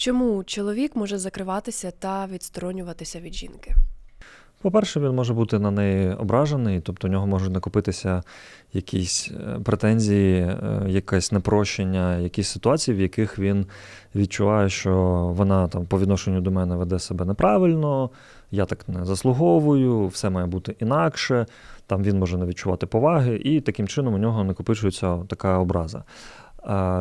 Чому чоловік може закриватися та відсторонюватися від жінки? По-перше, він може бути на неї ображений, тобто у нього можуть накопитися якісь е, претензії, е, якесь непрощення, якісь ситуації, в яких він відчуває, що вона там по відношенню до мене веде себе неправильно, я так не заслуговую, все має бути інакше. Там він може не відчувати поваги, і таким чином у нього накопичується така образа.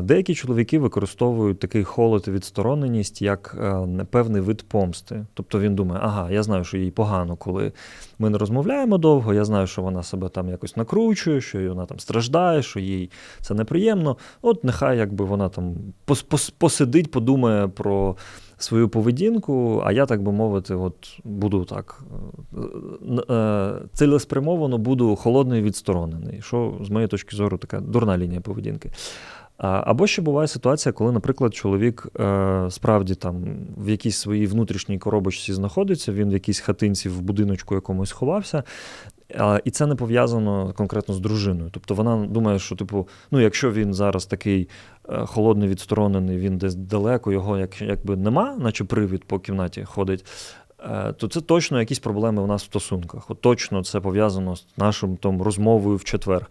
Деякі чоловіки використовують такий холод і відстороненість як е, певний вид помсти. Тобто він думає, ага, я знаю, що їй погано, коли ми не розмовляємо довго, я знаю, що вона себе там якось накручує, що вона там страждає, що їй це неприємно. От нехай якби вона там пос- пос- посидить, подумає про свою поведінку, а я, так би мовити, от буду так е, е, цілеспрямовано буду холодний відсторонений, що з моєї точки зору така дурна лінія поведінки. Або ще буває ситуація, коли, наприклад, чоловік е, справді там в якійсь своїй внутрішній коробочці знаходиться, він в якійсь хатинці в будиночку якомусь ховався. І це не пов'язано конкретно з дружиною. Тобто вона думає, що, типу, ну, якщо він зараз такий е, холодний, відсторонений, він десь далеко, його як, якби нема, наче привід по кімнаті ходить, е, то це точно якісь проблеми у нас в стосунках. От точно це пов'язано з нашим там, розмовою в четвер.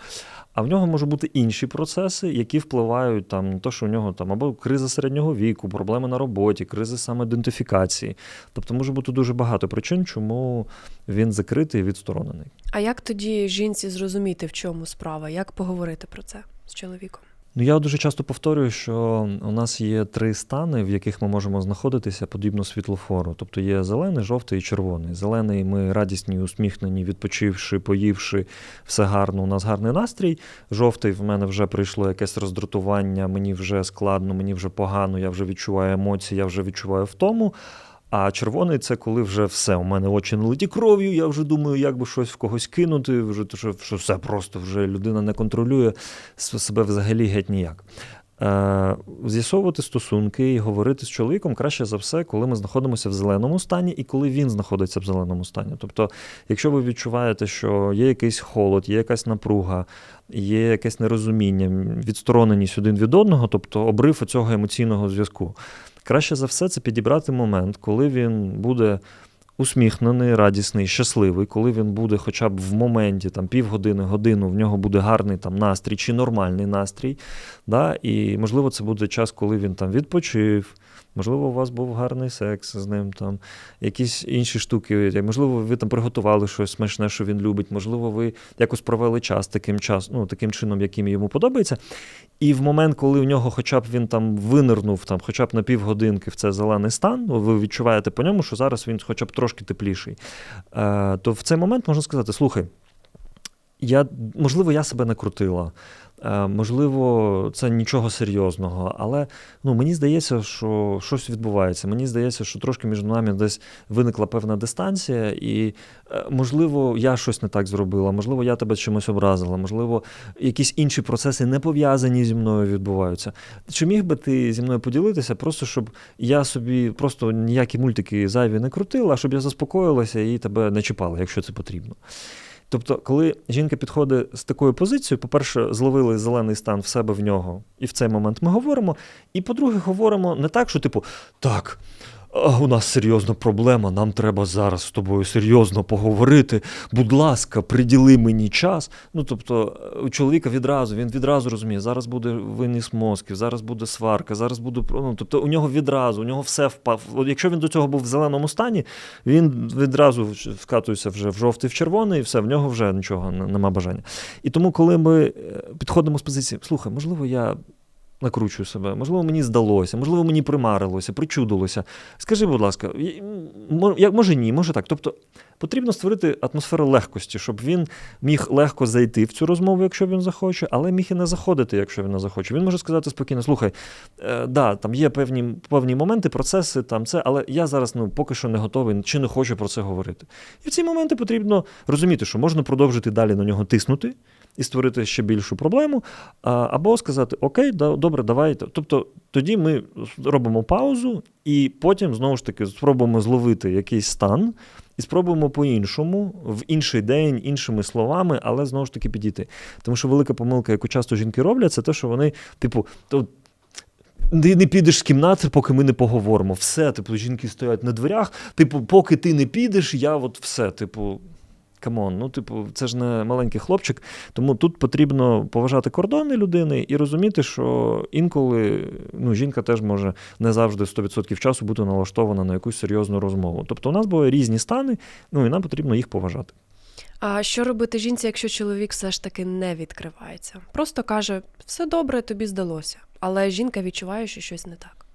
А в нього можуть бути інші процеси, які впливають там на те, що у нього там або криза середнього віку, проблеми на роботі, криза самоідентифікації. Тобто може бути дуже багато причин, чому він закритий і відсторонений. А як тоді жінці зрозуміти, в чому справа? Як поговорити про це з чоловіком? Ну, я дуже часто повторюю, що у нас є три стани, в яких ми можемо знаходитися подібно світлофору. Тобто є зелений, жовтий і червоний. Зелений ми радісні, усміхнені, відпочивши, поївши, все гарно. У нас гарний настрій. Жовтий в мене вже прийшло якесь роздратування, мені вже складно, мені вже погано, я вже відчуваю емоції, я вже відчуваю втому. А червоний це коли вже все. У мене очі налиті кров'ю, я вже думаю, як би щось в когось кинути, вже що, все просто вже людина не контролює себе взагалі геть ніяк. Е, З'ясовувати стосунки і говорити з чоловіком краще за все, коли ми знаходимося в зеленому стані і коли він знаходиться в зеленому стані. Тобто, якщо ви відчуваєте, що є якийсь холод, є якась напруга, є якесь нерозуміння, відстороненість один від одного, тобто обрив цього емоційного зв'язку. Краще за все це підібрати момент, коли він буде усміхнений, радісний, щасливий, коли він буде хоча б в моменті там півгодини, годину, в нього буде гарний там настрій чи нормальний настрій. Да? І можливо, це буде час, коли він там відпочив. Можливо, у вас був гарний секс з ним, там якісь інші штуки. Можливо, ви там приготували щось смачне, що він любить. Можливо, ви якось провели час таким час, ну, таким чином, яким йому подобається. І в момент, коли у нього хоча б він там винирнув, там, хоча б на півгодинки в це зелений стан, ну, ви відчуваєте по ньому, що зараз він хоча б трошки тепліший. Е, то в цей момент можна сказати: слухай, я, можливо, я себе накрутила. Е, Можливо, це нічого серйозного, але ну, мені здається, що щось відбувається. Мені здається, що трошки між нами десь виникла певна дистанція, і, е, можливо, я щось не так зробила, можливо, я тебе чимось образила, можливо, якісь інші процеси не пов'язані зі мною відбуваються. Чи міг би ти зі мною поділитися, просто щоб я собі просто ніякі мультики зайві не крутила, щоб я заспокоїлася і тебе не чіпала, якщо це потрібно. Тобто, коли жінка підходить з такою позицією, по-перше, зловили зелений стан в себе в нього, і в цей момент ми говоримо. І по-друге, говоримо не так, що, типу, так. У нас серйозна проблема, нам треба зараз з тобою серйозно поговорити. Будь ласка, приділи мені час. Ну тобто, у чоловіка відразу він відразу розуміє, зараз буде виніс мозків, зараз буде сварка, зараз буде ну, тобто у нього відразу, у нього все впав. От Якщо він до цього був в зеленому стані, він відразу вкатується вже в жовтий, в червоний, і все, в нього вже нічого нема бажання. І тому, коли ми підходимо з позиції, слухай, можливо, я накручую себе, можливо, мені здалося, можливо, мені примарилося, причудилося. Скажи, будь ласка, може ні, може так. Тобто потрібно створити атмосферу легкості, щоб він міг легко зайти в цю розмову, якщо він захоче, але міг і не заходити, якщо він не захоче. Він може сказати спокійно: слухай, е, да, там є певні певні моменти, процеси, там це, але я зараз ну, поки що не готовий чи не хочу про це говорити. І в ці моменти потрібно розуміти, що можна продовжити далі на нього тиснути і створити ще більшу проблему, або сказати Окей, добре, давайте. Тобто тоді ми робимо паузу, і потім знову ж таки спробуємо зловити якийсь стан. І спробуємо по-іншому, в інший день, іншими словами, але знову ж таки підійти. Тому що велика помилка, яку часто жінки роблять, це те, що вони, типу, ти не підеш з кімнати, поки ми не поговоримо. Все, типу, жінки стоять на дверях. Типу, поки ти не підеш, я от все, типу. Камон, ну, типу, це ж не маленький хлопчик. Тому тут потрібно поважати кордони людини і розуміти, що інколи ну, жінка теж може не завжди 100% часу бути налаштована на якусь серйозну розмову. Тобто у нас бувають різні стани, ну і нам потрібно їх поважати. А що робити жінці, якщо чоловік все ж таки не відкривається? Просто каже: все добре, тобі здалося. Але жінка відчуває, що щось не так.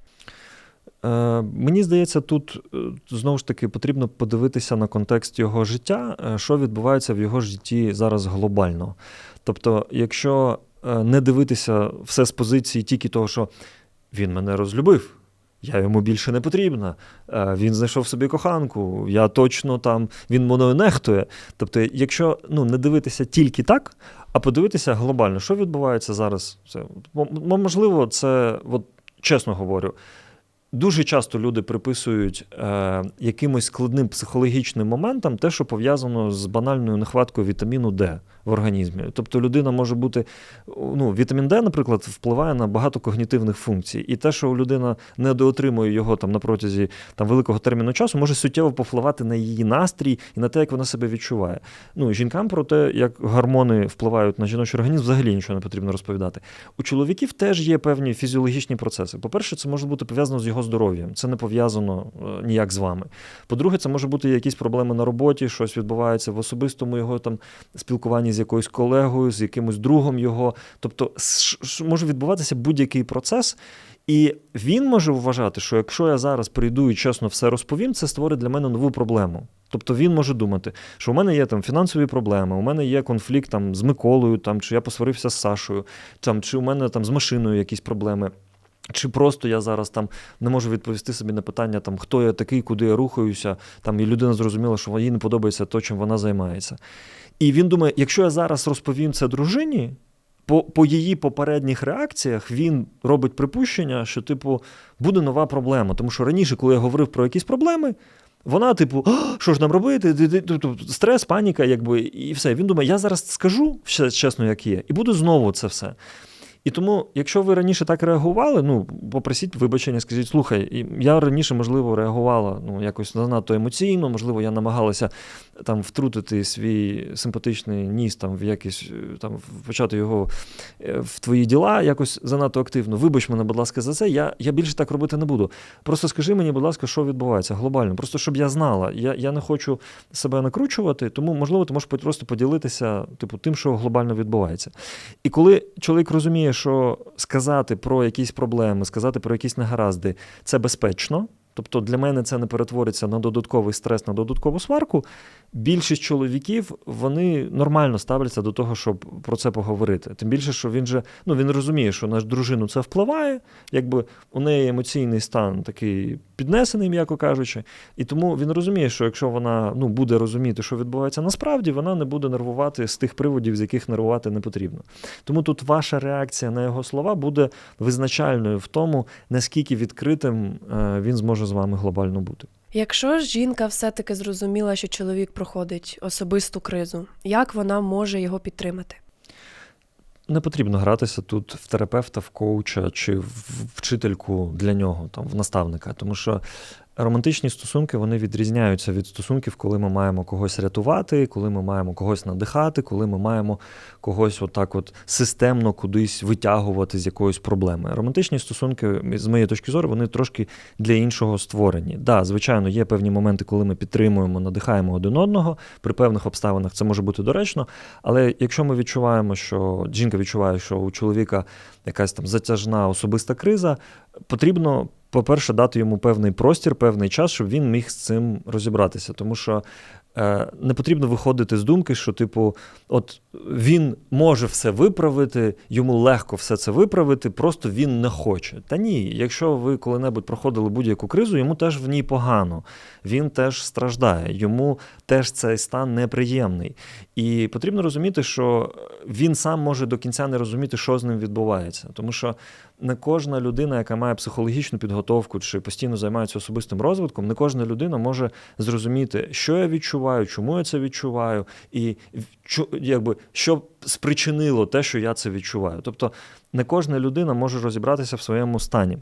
Е, мені здається, тут е, знову ж таки потрібно подивитися на контекст його життя, е, що відбувається в його житті зараз глобально. Тобто, якщо не дивитися все з позиції тільки того, що він мене розлюбив. Я йому більше не потрібна. Він знайшов собі коханку. Я точно там він мною нехтує. Тобто, якщо ну не дивитися тільки так, а подивитися глобально, що відбувається зараз. Це можливо, це от чесно говорю. Дуже часто люди приписують е, якимось складним психологічним моментам те, що пов'язано з банальною нехваткою вітаміну Д в організмі. Тобто людина може бути, ну, вітамін Д, наприклад, впливає на багато когнітивних функцій. І те, що людина недоотримує його там на протязі там, великого терміну часу, може суттєво повпливати на її настрій і на те, як вона себе відчуває. Ну, жінкам про те, як гормони впливають на жіночий організм, взагалі нічого не потрібно розповідати. У чоловіків теж є певні фізіологічні процеси. По-перше, це може бути пов'язано з його здоров'ям. Це не пов'язано е, ніяк з вами. По-друге, це може бути якісь проблеми на роботі, щось відбувається в особистому його там спілкуванні з якоюсь колегою, з якимось другом його. Тобто може відбуватися будь-який процес. І він може вважати, що якщо я зараз прийду і чесно все розповім, це створить для мене нову проблему. Тобто він може думати, що у мене є там фінансові проблеми, у мене є конфлікт там з Миколою, там чи я посварився з Сашою, там чи у мене там з машиною якісь проблеми. Чи просто я зараз там не можу відповісти собі на питання, там, хто я такий, куди я рухаюся, там, і людина зрозуміла, що їй не подобається то, чим вона займається. І він думає, якщо я зараз розповім це дружині, по, по її попередніх реакціях він робить припущення, що, типу, буде нова проблема. Тому що раніше, коли я говорив про якісь проблеми, вона, типу, що ж нам робити? Тобто Стрес, паніка, якби, і все. Він думає, я зараз скажу все чесно, як є, і буде знову це все. І тому, якщо ви раніше так реагували, ну попросіть вибачення, скажіть, слухай, я раніше, можливо, реагувала ну, якось занадто емоційно, можливо, я намагалася там втрутити свій симпатичний ніс там в якийсь е, там почати його е, в твої діла якось занадто активно. Вибач мене, будь ласка, за це. Я, я більше так робити не буду. Просто скажи мені, будь ласка, що відбувається глобально. Просто щоб я знала. Я, я не хочу себе накручувати, тому можливо, ти можеш просто поділитися, типу, тим, що глобально відбувається. І коли чоловік розуміє, що сказати про якісь проблеми, сказати про якісь негаразди, це безпечно. Тобто для мене це не перетвориться на додатковий стрес, на додаткову сварку. Більшість чоловіків вони нормально ставляться до того, щоб про це поговорити. Тим більше, що він же ну він розуміє, що на дружину це впливає, якби у неї емоційний стан такий піднесений, м'яко кажучи. І тому він розуміє, що якщо вона ну, буде розуміти, що відбувається насправді, вона не буде нервувати з тих приводів, з яких нервувати не потрібно. Тому тут ваша реакція на його слова буде визначальною в тому, наскільки відкритим е, він зможе з вами глобально бути. Якщо ж жінка все-таки зрозуміла, що чоловік проходить особисту кризу, як вона може його підтримати? Не потрібно гратися тут в терапевта, в коуча чи в вчительку для нього, там, в наставника, тому що романтичні стосунки вони відрізняються від стосунків, коли ми маємо когось рятувати, коли ми маємо когось надихати, коли ми маємо когось отак от системно кудись витягувати з якоїсь проблеми. Романтичні стосунки, з моєї точки зору, вони трошки для іншого створені. Да, звичайно, є певні моменти, коли ми підтримуємо, надихаємо один одного. При певних обставинах це може бути доречно. Але якщо ми відчуваємо, що жінка відчуває, що у чоловіка якась там затяжна особиста криза, потрібно. По-перше, дати йому певний простір, певний час, щоб він міг з цим розібратися. Тому що е, не потрібно виходити з думки, що, типу, от він може все виправити, йому легко все це виправити, просто він не хоче. Та ні, якщо ви коли-небудь проходили будь-яку кризу, йому теж в ній погано, він теж страждає, йому теж цей стан неприємний. І потрібно розуміти, що він сам може до кінця не розуміти, що з ним відбувається. Тому що не кожна людина, яка має психологічну підготовку чи постійно займається особистим розвитком, не кожна людина може зрозуміти, що я відчуваю. чому я це відчуваю, і якби, що спричинило те, що я це відчуваю. Тобто не кожна людина може розібратися в своєму стані.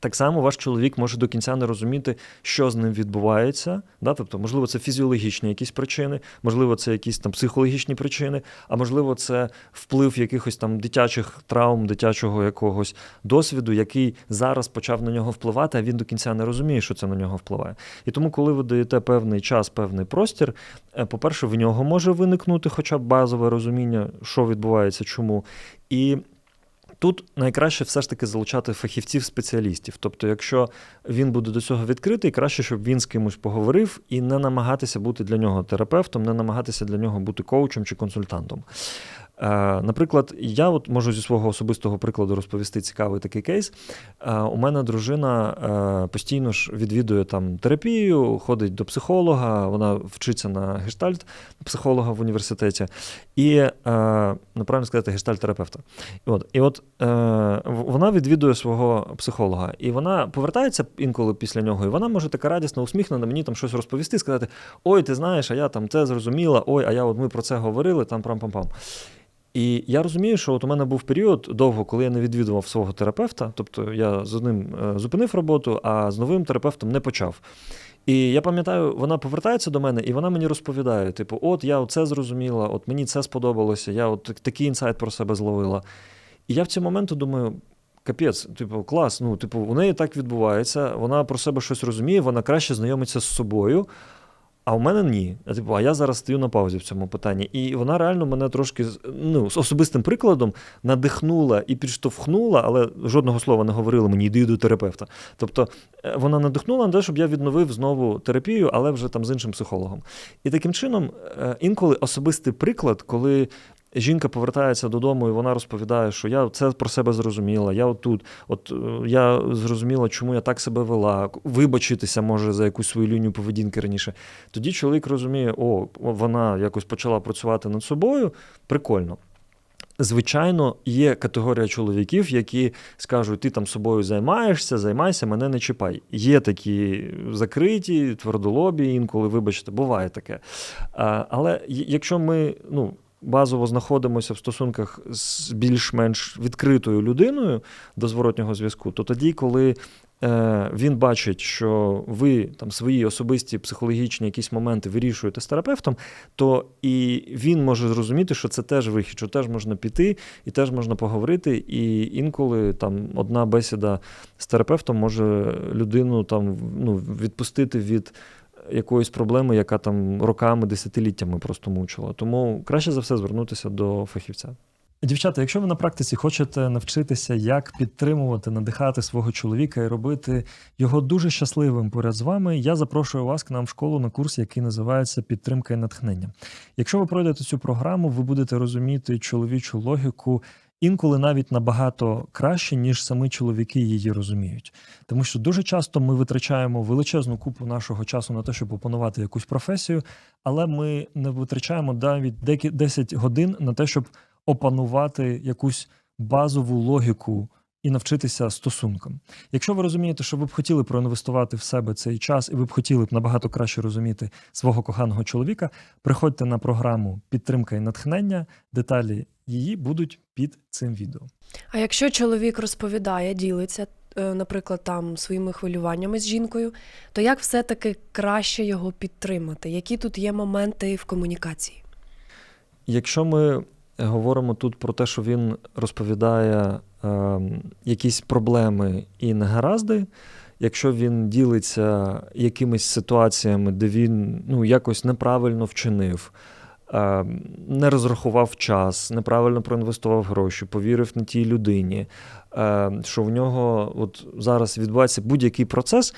Так само ваш чоловік може до кінця не розуміти, що з ним відбувається. Да? Тобто, можливо, це фізіологічні якісь причини, можливо, це якісь там психологічні причини, а можливо, це вплив якихось там дитячих травм, дитячого якогось досвіду, який зараз почав на нього впливати, а він до кінця не розуміє, що це на нього впливає. І тому, коли ви даєте певний час, певний простір, е, по-перше, в нього може виникнути хоча б базове розуміння, що відбувається, чому. І Тут найкраще все ж таки залучати фахівців-спеціалістів. Тобто, якщо він буде до цього відкритий, краще, щоб він з кимось поговорив і не намагатися бути для нього терапевтом, не намагатися для нього бути коучем чи консультантом. Е, Наприклад, я от можу зі свого особистого прикладу розповісти цікавий такий кейс. Е, У мене дружина е, постійно ж відвідує там терапію, ходить до психолога, вона вчиться на гештальт психолога в університеті, і е, ну, сказати, гештальт-терапевта. І от, і от вона відвідує свого психолога, і вона повертається інколи після нього, і вона може така радісно усміхнена мені там щось розповісти, сказати: Ой, ти знаєш, а я там це зрозуміла, ой, а я от ми про це говорили, там прам-пам-пам. І я розумію, що от у мене був період довго, коли я не відвідував свого терапевта. Тобто я з одним е, зупинив роботу, а з новим терапевтом не почав. І я пам'ятаю, вона повертається до мене, і вона мені розповідає: типу, от я оце зрозуміла, от мені це сподобалося, я от такий інсайт про себе зловила. І я в ці моменти думаю. Капець, типу, клас. Ну, типу, у неї так відбувається, вона про себе щось розуміє, вона краще знайомиться з собою. А у мене ні. А, Типу, а я зараз стою на паузі в цьому питанні. І вона реально мене трошки ну, з особистим прикладом надихнула і підштовхнула, але жодного слова не говорила мені, йди до терапевта. Тобто е, вона надихнула на те, щоб я відновив знову терапію, але вже там з іншим психологом. І таким чином, е, інколи особистий приклад, коли. Жінка повертається додому, і вона розповідає, що я це про себе зрозуміла. Я отут, от е, я зрозуміла, чому я так себе вела, вибачитися може за якусь свою лінію поведінки раніше. Тоді чоловік розуміє, о, вона якось почала працювати над собою. Прикольно. Звичайно, є категорія чоловіків, які скажуть: ти там собою займаєшся, займайся, мене не чіпай. Є такі закриті, твердолобі, інколи, вибачте, буває таке. Але якщо ми ну, базово знаходимося в стосунках з більш-менш відкритою людиною до зворотнього зв'язку, то тоді, коли е, він бачить, що ви там свої особисті психологічні якісь моменти вирішуєте з терапевтом, то і він може зрозуміти, що це теж вихід, що теж можна піти і теж можна поговорити. І інколи там одна бесіда з терапевтом може людину там ну, відпустити від якоїсь проблеми, яка там роками, десятиліттями просто мучила. Тому краще за все звернутися до фахівця. Дівчата, якщо ви на практиці хочете навчитися, як підтримувати, надихати свого чоловіка і робити його дуже щасливим поряд з вами, я запрошую вас к нам в школу на курс, який називається Підтримка і натхнення. Якщо ви пройдете цю програму, ви будете розуміти чоловічу логіку інколи навіть набагато краще, ніж самі чоловіки її розуміють. Тому що дуже часто ми витрачаємо величезну купу нашого часу на те, щоб опанувати якусь професію, але ми не витрачаємо навіть декі- 10 годин на те, щоб опанувати якусь базову логіку і навчитися стосункам. Якщо ви розумієте, що ви б хотіли проінвестувати в себе цей час, і ви б хотіли б набагато краще розуміти свого коханого чоловіка, приходьте на програму Підтримка і натхнення. Деталі її будуть під цим відео. А якщо чоловік розповідає, ділиться, е, наприклад, там своїми хвилюваннями з жінкою, то як все-таки краще його підтримати? Які тут є моменти в комунікації? Якщо ми говоримо тут про те, що він розповідає е, якісь проблеми і негаразди, якщо він ділиться якимись ситуаціями, де він ну, якось неправильно вчинив, е, не розрахував час, неправильно проінвестував гроші, повірив не тій людині, е, що в нього от зараз відбувається будь-який процес.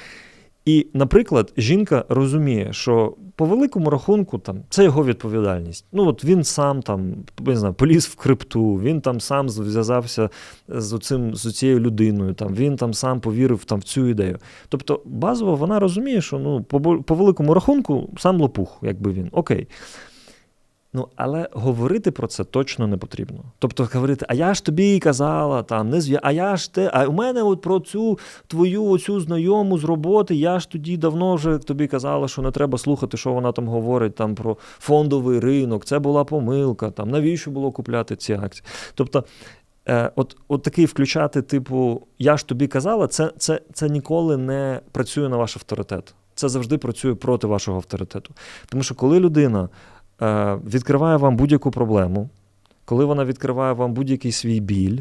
І, наприклад, жінка розуміє, що по великому рахунку там це його відповідальність. Ну от він сам там не знаю, поліз в крипту, він там сам зв'язався з оцим з цією людиною. Там він там сам повірив там в цю ідею. Тобто, базово вона розуміє, що ну по, по великому рахунку сам лопух, якби він окей. Ну, але говорити про це точно не потрібно. Тобто говорити, а я ж тобі казала, там, не зв'я... а я ж те, а у мене от про цю твою оцю знайому з роботи, я ж тоді давно вже тобі казала, що не треба слухати, що вона там говорить там, про фондовий ринок, це була помилка, там, навіщо було купляти ці акції. Тобто, е, от, от такий включати, типу, я ж тобі казала, це, це, це ніколи не працює на ваш авторитет. Це завжди працює проти вашого авторитету. Тому що коли людина відкриває вам будь-яку проблему, коли вона відкриває вам будь-який свій біль,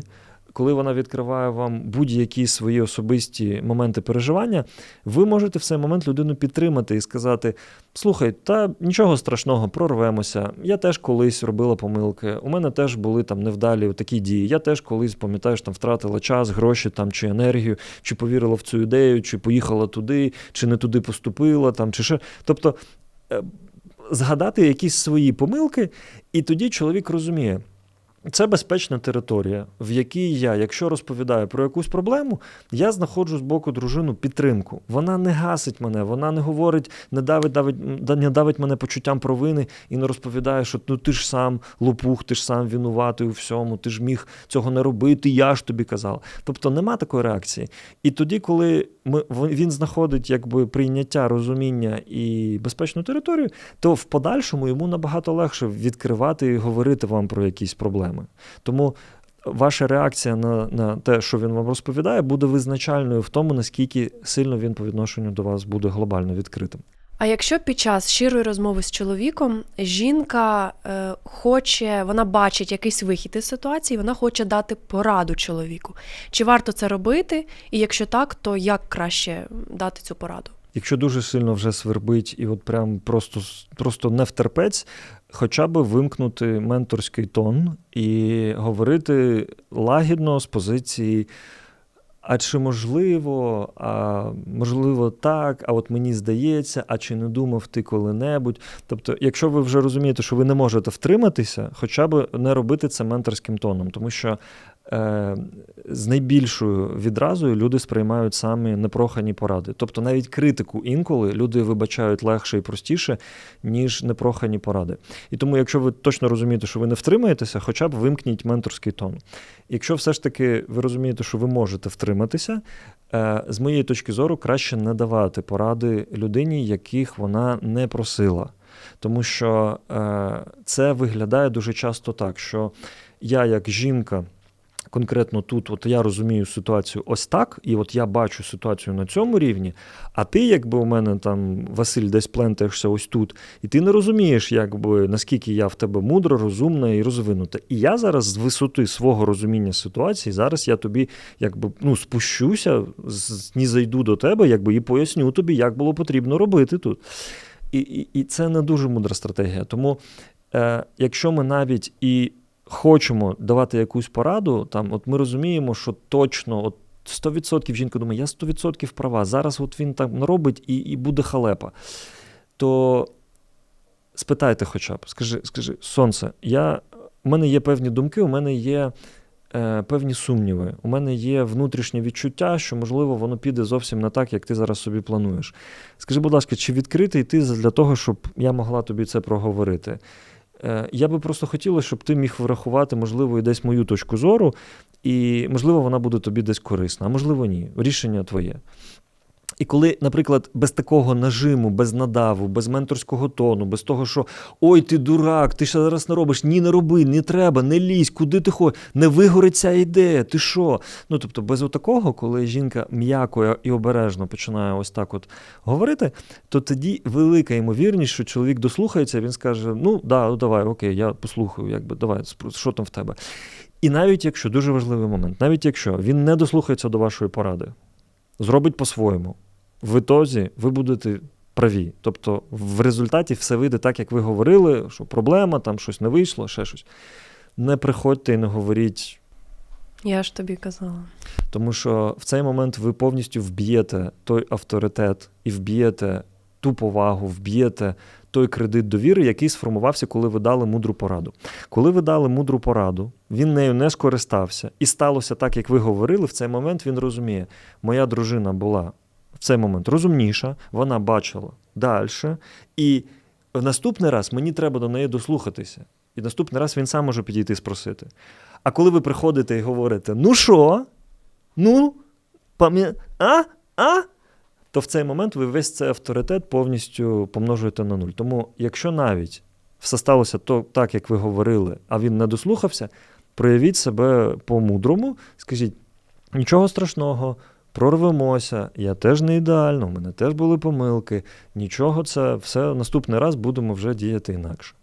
коли вона відкриває вам будь-які свої особисті моменти переживання, ви можете в цей момент людину підтримати і сказати: слухай, та нічого страшного, прорвемося. Я теж колись робила помилки. У мене теж були там невдалі такі дії. Я теж колись, пам'ятаєш, там втратила час, гроші там чи енергію, чи повірила в цю ідею, чи поїхала туди, чи не туди поступила, там, чи ще. Тобто е, згадати якісь свої помилки, і тоді чоловік розуміє. Це безпечна територія, в якій я, якщо розповідаю про якусь проблему, я знаходжу з боку дружину підтримку. Вона не гасить мене, вона не говорить, не давить, давить, не давить мене почуттям провини і не розповідає, що ну ти ж сам лопух, ти ж сам винуватий у всьому, ти ж міг цього не робити, я ж тобі казав. Тобто нема такої реакції. І тоді, коли ми, він знаходить якби прийняття, розуміння і безпечну територію, то в подальшому йому набагато легше відкривати і говорити вам про якісь проблеми. Тому ваша реакція на, на те, що він вам розповідає, буде визначальною в тому, наскільки сильно він по відношенню до вас буде глобально відкритим. А якщо під час щирої розмови з чоловіком жінка е, хоче, вона бачить якийсь вихід із ситуації, вона хоче дати пораду чоловіку. Чи варто це робити? І якщо так, то як краще дати цю пораду? Якщо дуже сильно вже свербить і от прям просто, просто не втерпець, хоча б вимкнути менторський тон і говорити лагідно з позиції. А чи можливо, а можливо так, а от мені здається, а чи не думав ти коли-небудь. Тобто, якщо ви вже розумієте, що ви не можете втриматися, хоча б не робити це менторським тоном, тому що з найбільшою відразою люди сприймають самі непрохані поради. Тобто навіть критику інколи люди вибачають легше і простіше, ніж непрохані поради. І тому, якщо ви точно розумієте, що ви не втримаєтеся, хоча б вимкніть менторський тон. Якщо все ж таки ви розумієте, що ви можете втриматися, е, з моєї точки зору, краще не давати поради людині, яких вона не просила. Тому що е, це виглядає дуже часто так, що я, як жінка, конкретно тут, от я розумію ситуацію ось так, і от я бачу ситуацію на цьому рівні, а ти, якби у мене там Василь десь плентаєшся ось тут, і ти не розумієш, якби наскільки я в тебе мудра, розумна і розвинута. І я зараз з висоти свого розуміння ситуації, зараз я тобі якби ну, спущуся, не зайду до тебе, якби і поясню тобі, як було потрібно робити тут. І, і, і це не дуже мудра стратегія. Тому, е, якщо ми навіть і хочемо давати якусь пораду, там, от ми розуміємо, що точно от 100% жінка думає, я 100% права, зараз от він там робить і, і буде халепа. То спитайте хоча б, скажи, скажи, сонце, я, у мене є певні думки, у мене є е, певні сумніви, у мене є внутрішнє відчуття, що, можливо, воно піде зовсім не так, як ти зараз собі плануєш. Скажи, будь ласка, чи відкритий ти для того, щоб я могла тобі це проговорити? Е, Я би просто хотіла, щоб ти міг врахувати, можливо, і десь мою точку зору, і, можливо, вона буде тобі десь корисна, а можливо, ні. Рішення твоє. І коли, наприклад, без такого нажиму, без надаву, без менторського тону, без того, що ой, ти дурак, ти ще зараз не робиш, ні, не роби, не треба, не лізь, куди ти ходиш, не вигорить ця ідея, ти що? Ну, тобто, без отакого, коли жінка м'яко і обережно починає ось так от говорити, то тоді велика ймовірність, що чоловік дослухається, він скаже: ну, да, ну давай, окей, я послухаю, якби, давай, що там в тебе. І навіть якщо дуже важливий момент, навіть якщо він не дослухається до вашої поради, зробить по-своєму. В ітозі ви будете праві. Тобто, в результаті все вийде так, як ви говорили, що проблема, там щось не вийшло, ще щось. Не приходьте і не говоріть. Я ж тобі казала. Тому що в цей момент ви повністю вб'єте той авторитет і вб'єте ту повагу, вб'єте той кредит довіри, який сформувався, коли ви дали мудру пораду. Коли ви дали мудру пораду, він нею не скористався, і сталося так, як ви говорили. В цей момент він розуміє, моя дружина була в цей момент розумніша, вона бачила далі, і в наступний раз мені треба до неї дослухатися. І наступний раз він сам може підійти і спросити. А коли ви приходите і говорите: ну що? Ну, пам'я... а? А? То в цей момент ви весь цей авторитет повністю помножуєте на нуль. Тому, якщо навіть все сталося то, так, як ви говорили, а він не дослухався, проявіть себе по-мудрому, скажіть, нічого страшного, прорвемося, я теж не ідеально, у мене теж були помилки, нічого, це все наступний раз будемо вже діяти інакше.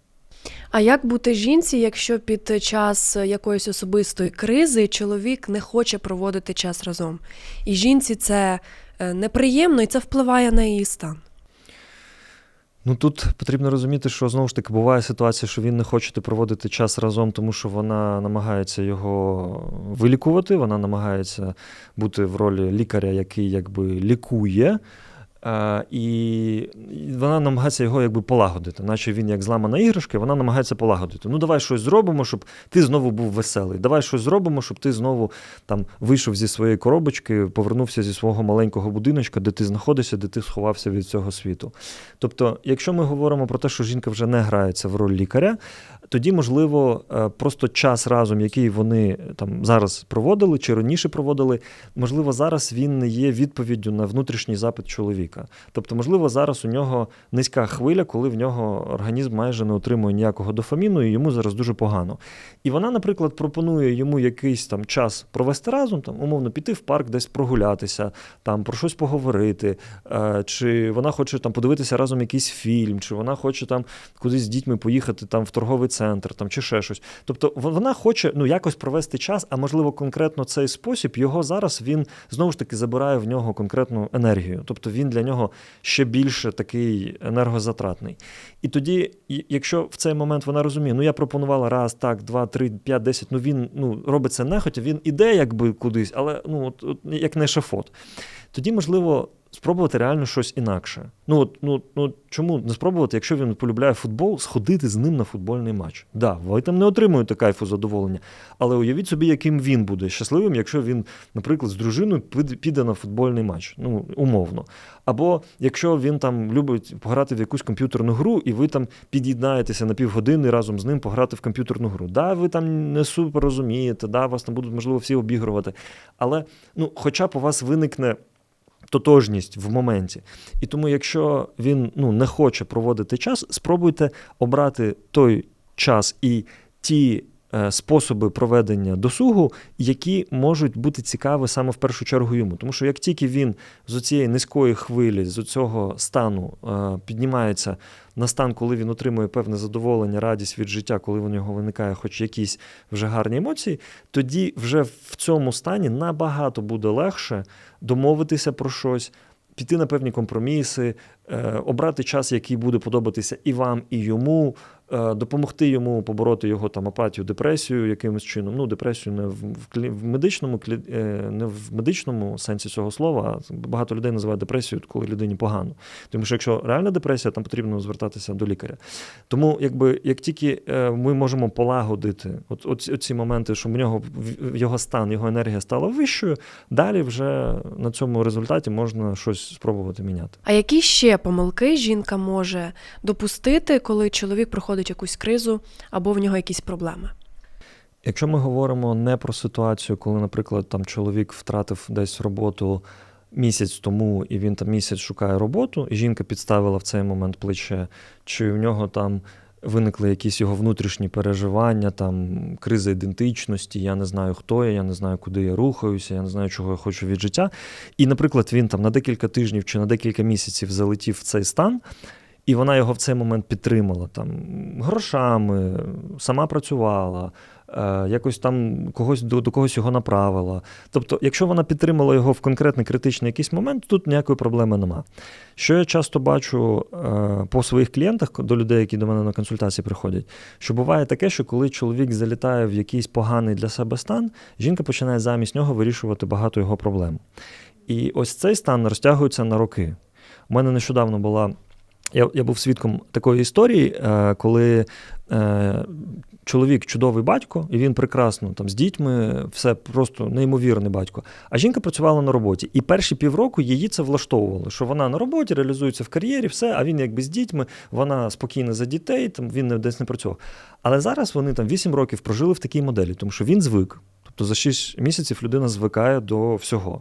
А як бути жінці, якщо під час якоїсь особистої кризи чоловік не хоче проводити час разом? І жінці це е, неприємно і це впливає на її стан. Ну тут потрібно розуміти, що знову ж таки буває ситуація, що він не хоче проводити час разом, тому що вона намагається його вилікувати, вона намагається бути в ролі лікаря, який якби лікує. І і вона намагається його якби полагодити, наче він як зламана іграшка, вона намагається полагодити. Ну, давай щось зробимо, щоб ти знову був веселий. Давай щось зробимо, щоб ти знову там вийшов зі своєї коробочки, повернувся зі свого маленького будиночка, де ти знаходишся, де ти сховався від цього світу. Тобто, якщо ми говоримо про те, що жінка вже не грається в роль лікаря, тоді, можливо, е, просто час разом, який вони там зараз проводили чи раніше проводили, можливо, зараз він не є відповіддю на внутрішній запит чоловіка. Тобто, можливо, зараз у нього низька хвиля, коли в нього організм майже не отримує ніякого дофаміну, і йому зараз дуже погано. І вона, наприклад, пропонує йому якийсь там час провести разом, там, умовно, піти в парк, десь прогулятися, там про щось поговорити, е, чи вона хоче там подивитися разом якийсь фільм, чи вона хоче там кудись з дітьми поїхати там в торговий центр, там чи ще щось. Тобто вона хоче ну якось провести час, а можливо, конкретно цей спосіб його зараз він знову ж таки забирає в нього конкретну енергію. Тобто він для нього ще більше такий енергозатратний. І тоді, якщо в цей момент вона розуміє, ну я пропонувала раз, так, два, три, п'ять, десять, ну він ну, робить це нехотя, він іде якби кудись, але ну, от, от, як не шафот. Тоді, можливо, спробувати реально щось інакше. Ну от, ну, ну чому не спробувати, якщо він полюбляє футбол, сходити з ним на футбольний матч? Да, ви там не отримуєте кайфу задоволення, але уявіть собі, яким він буде щасливим, якщо він, наприклад, з дружиною піде на футбольний матч, ну умовно. Або якщо він там любить пограти в якусь комп'ютерну гру, і ви там під'єднаєтеся на півгодини разом з ним пограти в комп'ютерну гру. Да, ви там не супер розумієте, да, вас там будуть можливо всі обігрувати, але ну, хоча б у вас виникне тотожність в моменті. І тому, якщо він ну, не хоче проводити час, спробуйте обрати той час і ті. Е, способи проведення досугу, які можуть бути цікаві саме в першу чергу йому. Тому що як тільки він з цієї низької хвилі, з цього стану е, піднімається на стан, коли він отримує певне задоволення, радість від життя, коли у нього виникає хоч якісь вже гарні емоції, тоді вже в цьому стані набагато буде легше домовитися про щось. Піти на певні компроміси, е, обрати час, який буде подобатися і вам, і йому, допомогти йому побороти його там апатію, депресію якимось чином. Ну, депресію не в, в медичному е, не в медичному сенсі цього слова, а багато людей називають депресією, коли людині погано. Тому що якщо реальна депресія, там потрібно звертатися до лікаря. Тому, якби як тільки е, ми можемо полагодити от, от, ці моменти, що в нього його стан, його енергія стала вищою, далі вже на цьому результаті можна щось спробувати міняти. А які ще помилки жінка може допустити, коли чоловік проходить? Проходить якусь кризу або в нього якісь проблеми. Якщо ми говоримо не про ситуацію, коли, наприклад, там чоловік втратив десь роботу місяць тому, і він там місяць шукає роботу, і жінка підставила в цей момент плече, чи в нього там виникли якісь його внутрішні переживання, там криза ідентичності, я не знаю, хто я, я не знаю, куди я рухаюся, я не знаю, чого я хочу від життя. І, наприклад, він там на декілька тижнів чи на декілька місяців залетів в цей стан. І вона його в цей момент підтримала там грошами, сама працювала, е, якось там когось до, до когось його направила. Тобто, якщо вона підтримала його в конкретний критичний якийсь момент, тут ніякої проблеми нема. Що я часто бачу е, по своїх клієнтах до людей, які до мене на консультації приходять, що буває таке, що коли чоловік залітає в якийсь поганий для себе стан, жінка починає замість нього вирішувати багато його проблем. І ось цей стан розтягується на роки. У мене нещодавно була Я, я був свідком такої історії, е, коли е, чоловік чудовий батько, і він прекрасно там з дітьми, все просто неймовірний батько. А жінка працювала на роботі. І перші півроку її це влаштовувало, що вона на роботі реалізується в кар'єрі, все, а він якби з дітьми, вона спокійна за дітей, там він десь не працював. Але зараз вони там 8 років прожили в такій моделі, тому що він звик. Тобто за 6 місяців людина звикає до всього.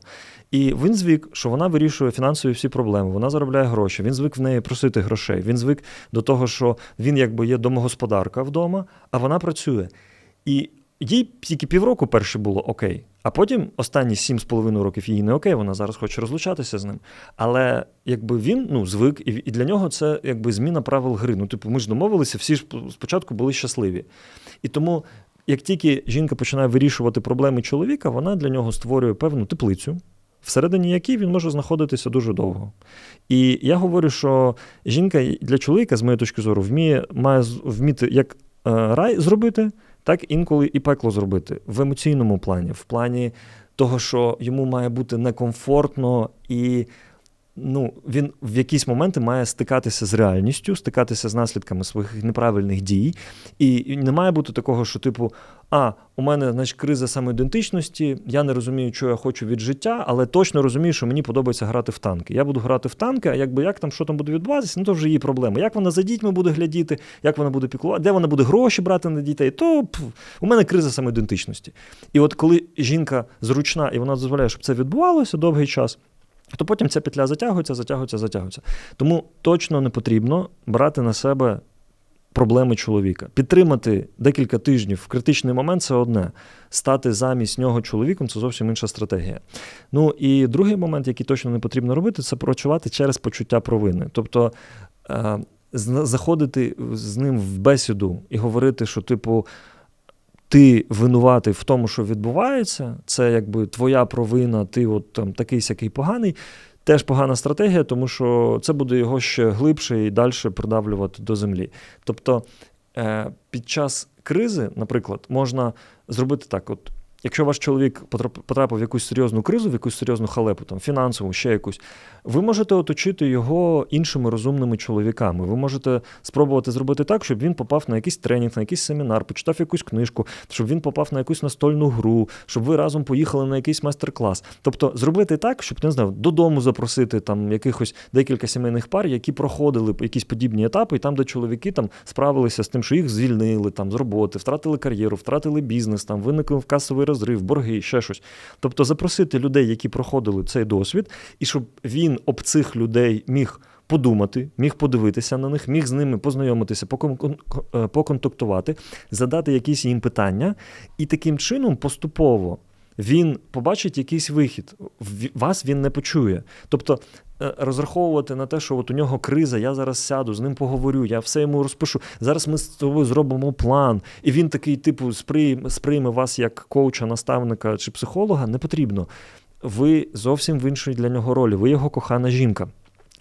І він звик, що вона вирішує фінансові всі проблеми, вона заробляє гроші, він звик в неї просити грошей. Він звик до того, що він якби є домогосподарка вдома, а вона працює. І їй тільки півроку перше було окей. А потім останні сім з половиною років їй не окей, вона зараз хоче розлучатися з ним. Але якби він ну, звик, і, для нього це якби зміна правил гри. Ну, типу, ми ж домовилися, всі ж спочатку були щасливі. І тому, як тільки жінка починає вирішувати проблеми чоловіка, вона для нього створює певну теплицю, всередині якій він може знаходитися дуже довго. І я говорю, що жінка для чоловіка, з моєї точки зору, вміє, має вміти як е, рай зробити, так інколи і пекло зробити в емоційному плані, в плані того, що йому має бути некомфортно і. Ну, він в якісь моменти має стикатися з реальністю, стикатися з наслідками своїх неправильних дій. І не має бути такого, що, типу, а, у мене значить, криза самоідентичності, я не розумію, що я хочу від життя, але точно розумію, що мені подобається грати в танки. Я буду грати в танки, а якби як там, що там буде відбуватися, ну то вже її проблеми. Як вона за дітьми буде глядіти, як вона буде піклувати, де вона буде гроші брати на дітей, то пф, у мене криза самоідентичності. І от коли жінка зручна і вона дозволяє, щоб це відбувалося довгий час. То потім ця петля затягується, затягується, затягується. Тому точно не потрібно брати на себе проблеми чоловіка. Підтримати декілька тижнів в критичний момент це одне. Стати замість нього чоловіком це зовсім інша стратегія. Ну і другий момент, який точно не потрібно робити, це працювати через почуття провини. Тобто е, заходити з ним в бесіду і говорити, що, типу, ти винуватий в тому, що відбувається, це якби твоя провина, ти от там такий сякий поганий. Теж погана стратегія, тому що це буде його ще глибше і далі придавлювати до землі. Тобто е, під час кризи, наприклад, можна зробити так: от, якщо ваш чоловік потрап- потрапив в якусь серйозну кризу, в якусь серйозну халепу, там, фінансову, ще якусь, ви можете оточити його іншими розумними чоловіками. Ви можете спробувати зробити так, щоб він попав на якийсь тренінг, на якийсь семінар, почитав якусь книжку, щоб він попав на якусь настольну гру, щоб ви разом поїхали на якийсь майстер-клас. Тобто зробити так, щоб не знаю, додому запросити там якихось декілька сімейних пар, які проходили якісь подібні етапи, і там, де чоловіки там справилися з тим, що їх звільнили там з роботи, втратили кар'єру, втратили бізнес, там виникнув касовий розрив, борги, ще щось. Тобто запросити людей, які проходили цей досвід, і щоб він об цих людей міг. Подумати, міг подивитися на них, міг з ними познайомитися, е, поконтактувати, задати якісь їм питання, і таким чином поступово він побачить якийсь вихід. Вас він не почує. Тобто е, розраховувати на те, що от у нього криза, я зараз сяду, з ним поговорю, я все йому розпишу. Зараз ми з тобою зробимо план, і він такий, типу, сприйме, сприйме вас як коуча, наставника чи психолога, не потрібно. Ви зовсім в іншій для нього ролі. Ви його кохана жінка.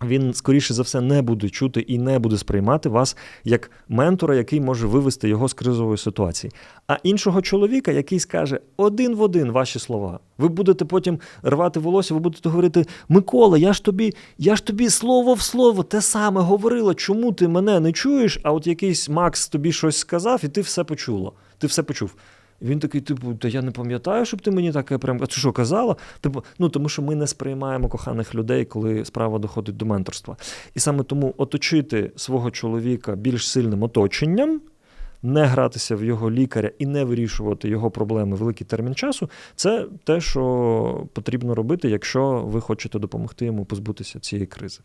Він, скоріше за все, не буде чути і не буде сприймати вас як ментора, який може вивести його з кризової ситуації. А іншого чоловіка, який скаже один в один ваші слова. Ви будете потім рвати волосся, ви будете говорити: Микола, я ж тобі, я ж тобі слово в слово те саме говорила. Чому ти мене не чуєш? А от якийсь Макс тобі щось сказав, і ти все почула. Ти все почув. Він такий, типу, та я не пам'ятаю, щоб ти мені таке прям. А ти що казала? Типу, ну тому що ми не сприймаємо коханих людей, коли справа доходить до менторства. І саме тому оточити свого чоловіка більш сильним оточенням, не гратися в його лікаря і не вирішувати його проблеми великий термін часу, це те, що потрібно робити, якщо ви хочете допомогти йому позбутися цієї кризи.